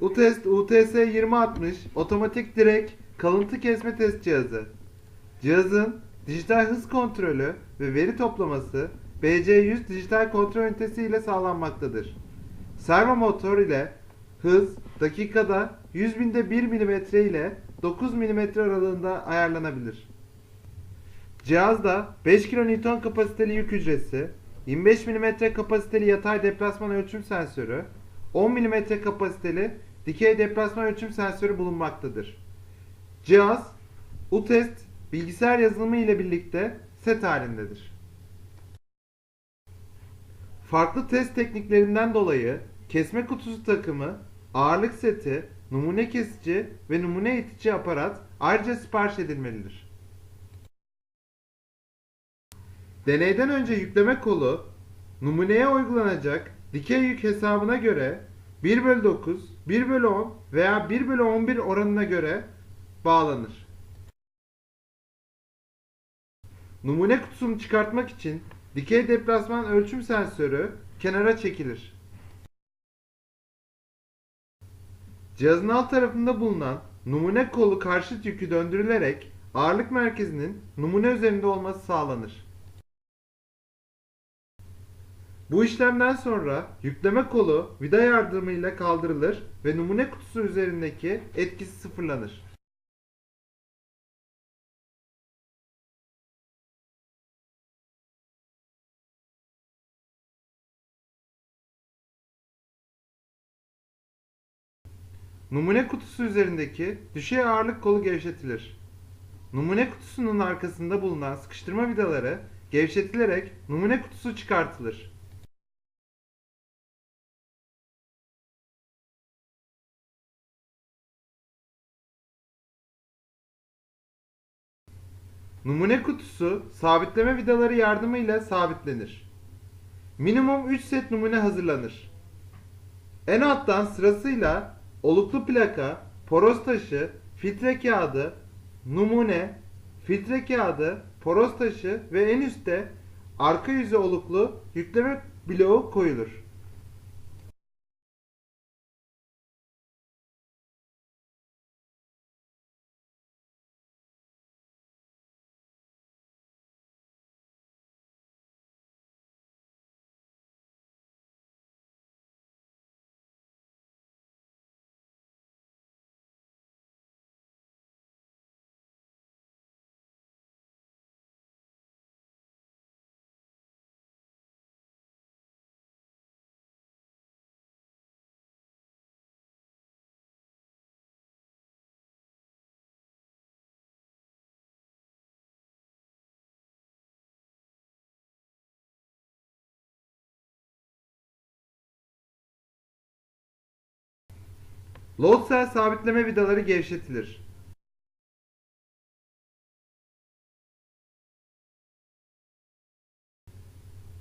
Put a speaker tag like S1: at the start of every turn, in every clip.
S1: UTEST UTS 2060 otomatik direk kalıntı kesme test cihazı. Cihazın dijital hız kontrolü ve veri toplaması BC100 dijital kontrol ünitesi ile sağlanmaktadır. Servo motor ile hız dakikada 100 binde 1 mm ile 9 mm aralığında ayarlanabilir. Cihazda 5 kN kapasiteli yük hücresi, 25 mm kapasiteli yatay deplasman ölçüm sensörü, 10 mm kapasiteli dikey deplasman ölçüm sensörü bulunmaktadır. Cihaz UTEST bilgisayar yazılımı ile birlikte set halindedir. Farklı test tekniklerinden dolayı kesme kutusu takımı, ağırlık seti, numune kesici ve numune itici aparat ayrıca sipariş edilmelidir. Deneyden önce yükleme kolu numuneye uygulanacak dikey yük hesabına göre 1 bölü 9, 1 bölü 10 veya 1 bölü 11 oranına göre bağlanır. Numune kutusunu çıkartmak için dikey deplasman ölçüm sensörü kenara çekilir. Cihazın alt tarafında bulunan numune kolu karşıt yükü döndürülerek ağırlık merkezinin numune üzerinde olması sağlanır. Bu işlemden sonra yükleme kolu vida yardımıyla kaldırılır ve numune kutusu üzerindeki etkisi sıfırlanır. Numune kutusu üzerindeki düşey ağırlık kolu gevşetilir. Numune kutusunun arkasında bulunan sıkıştırma vidaları gevşetilerek numune kutusu çıkartılır. Numune kutusu sabitleme vidaları yardımıyla sabitlenir. Minimum 3 set numune hazırlanır. En alttan sırasıyla oluklu plaka, poroz taşı, filtre kağıdı, numune, filtre kağıdı, poroz taşı ve en üstte arka yüzü oluklu yükleme bloğu koyulur. Load cell sabitleme vidaları gevşetilir.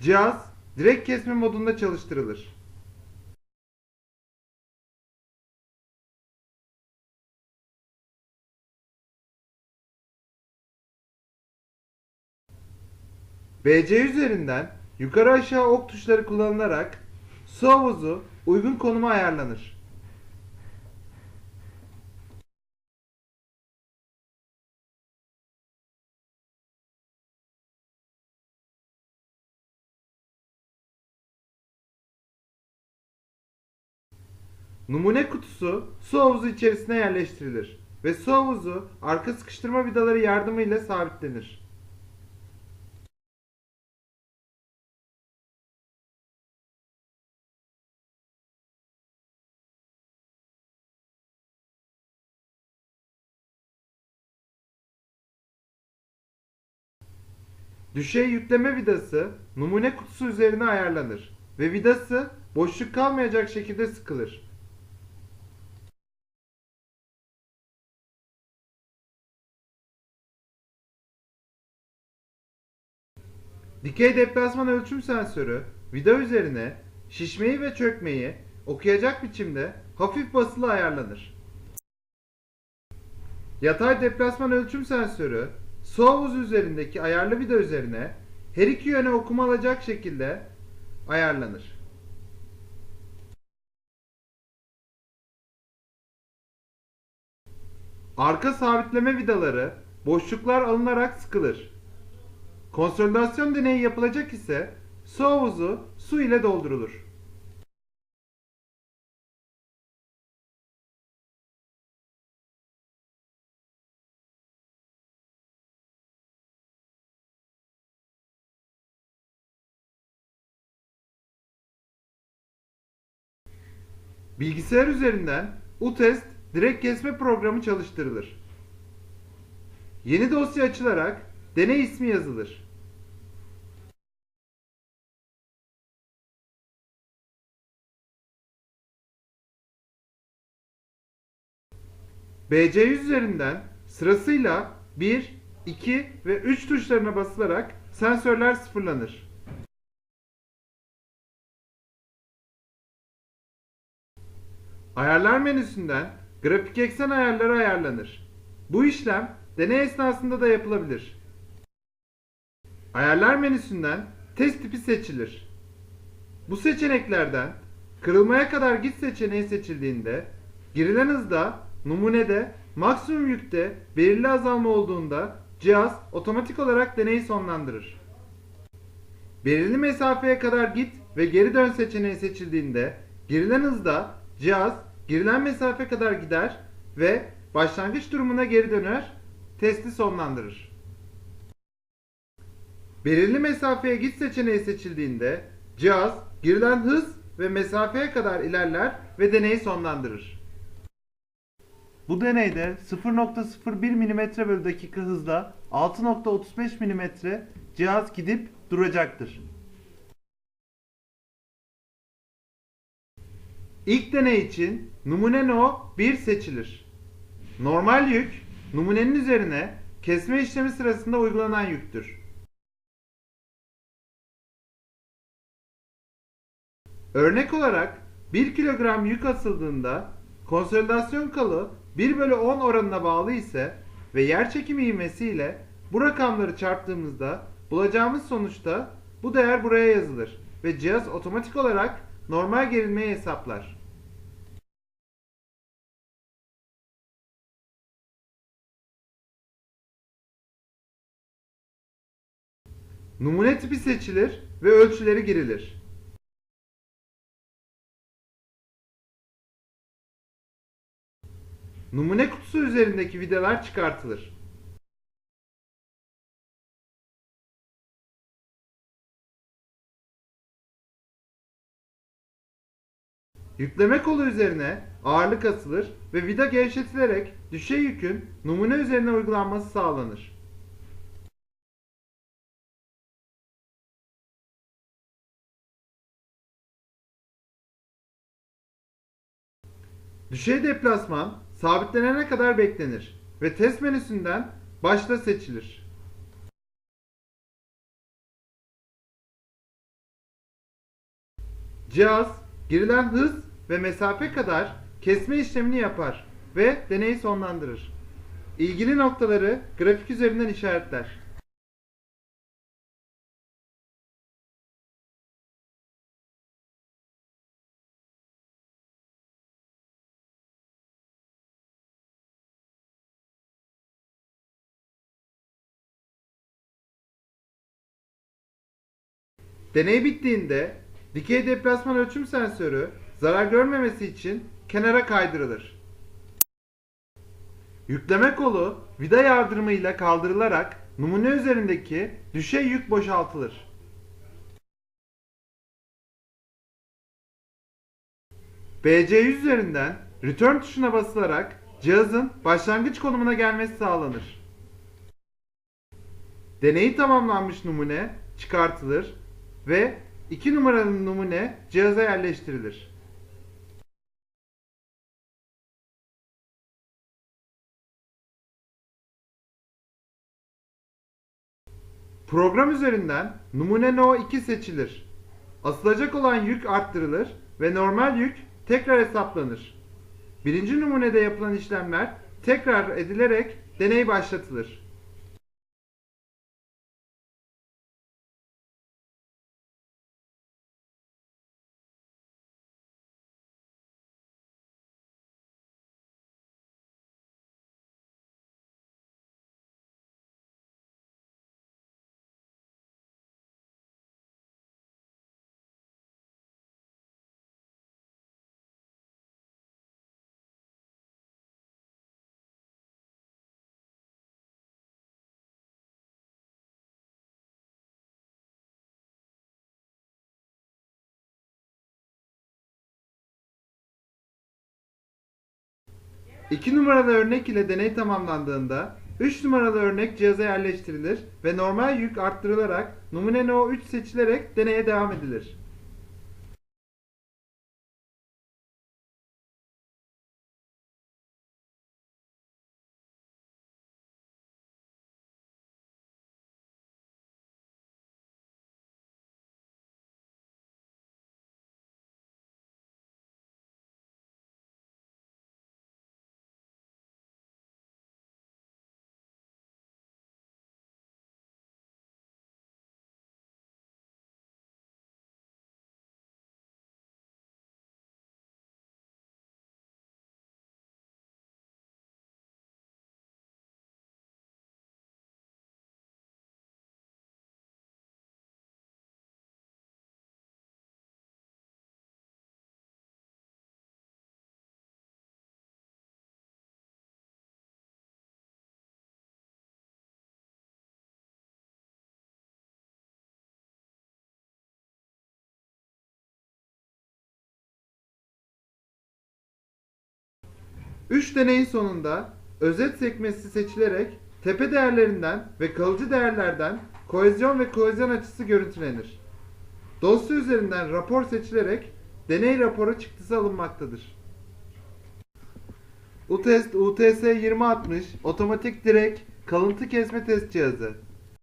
S1: Cihaz direkt kesme modunda çalıştırılır. BC üzerinden yukarı aşağı ok tuşları kullanılarak su havuzu uygun konuma ayarlanır. Numune kutusu su havuzu içerisine yerleştirilir ve su havuzu arka sıkıştırma vidaları yardımıyla sabitlenir. Düşey yükleme vidası numune kutusu üzerine ayarlanır ve vidası boşluk kalmayacak şekilde sıkılır. Dikey deplasman ölçüm sensörü vida üzerine şişmeyi ve çökmeyi okuyacak biçimde hafif basılı ayarlanır. Yatay deplasman ölçüm sensörü su havuzu üzerindeki ayarlı vida üzerine her iki yöne okuma alacak şekilde ayarlanır. Arka sabitleme vidaları boşluklar alınarak sıkılır. Konsolidasyon deneyi yapılacak ise su havuzu su ile doldurulur. Bilgisayar üzerinden UTest direkt kesme programı çalıştırılır. Yeni dosya açılarak deney ismi yazılır. BC100 üzerinden sırasıyla 1, 2 ve 3 tuşlarına basılarak sensörler sıfırlanır. Ayarlar menüsünden grafik eksen ayarları ayarlanır. Bu işlem deney esnasında da yapılabilir. Ayarlar menüsünden test tipi seçilir. Bu seçeneklerden kırılmaya kadar git seçeneği seçildiğinde girilen hızda numunede maksimum yükte belirli azalma olduğunda cihaz otomatik olarak deneyi sonlandırır. Belirli mesafeye kadar git ve geri dön seçeneği seçildiğinde girilen hızda cihaz girilen mesafe kadar gider ve başlangıç durumuna geri döner, testi sonlandırır. Belirli mesafeye git seçeneği seçildiğinde cihaz girilen hız ve mesafeye kadar ilerler ve deneyi sonlandırır. Bu deneyde 0.01 mm bölü dakika hızla 6.35 mm cihaz gidip duracaktır. İlk deney için numune no 1 seçilir. Normal yük numunenin üzerine kesme işlemi sırasında uygulanan yüktür. Örnek olarak 1 kilogram yük asıldığında konsolidasyon kalı 1 bölü 10 oranına bağlı ise ve yer çekimi ivmesiyle bu rakamları çarptığımızda bulacağımız sonuçta bu değer buraya yazılır ve cihaz otomatik olarak normal gerilmeyi hesaplar. Numune tipi seçilir ve ölçüleri girilir. Numune kutusu üzerindeki vidalar çıkartılır. Yükleme kolu üzerine ağırlık asılır ve vida gevşetilerek düşey yükün numune üzerine uygulanması sağlanır. Düşey deplasman sabitlenene kadar beklenir ve test menüsünden başla seçilir. Cihaz girilen hız ve mesafe kadar kesme işlemini yapar ve deneyi sonlandırır. İlgili noktaları grafik üzerinden işaretler. Deney bittiğinde dikey deplasman ölçüm sensörü zarar görmemesi için kenara kaydırılır. Yükleme kolu vida yardımıyla kaldırılarak numune üzerindeki düşey yük boşaltılır. BC100 üzerinden return tuşuna basılarak cihazın başlangıç konumuna gelmesi sağlanır. Deneyi tamamlanmış numune çıkartılır ve 2 numaralı numune cihaza yerleştirilir. Program üzerinden numune no 2 seçilir. Asılacak olan yük arttırılır ve normal yük tekrar hesaplanır. Birinci numunede yapılan işlemler tekrar edilerek deney başlatılır. 2 numaralı örnek ile deney tamamlandığında 3 numaralı örnek cihaza yerleştirilir ve normal yük arttırılarak numune No3 seçilerek deneye devam edilir. Üç deneyin sonunda özet sekmesi seçilerek tepe değerlerinden ve kalıcı değerlerden kohezyon ve kohezyon açısı görüntülenir. Dosya üzerinden rapor seçilerek deney raporu çıktısı alınmaktadır. UTEST UTS 2060 otomatik direk kalıntı kesme test cihazı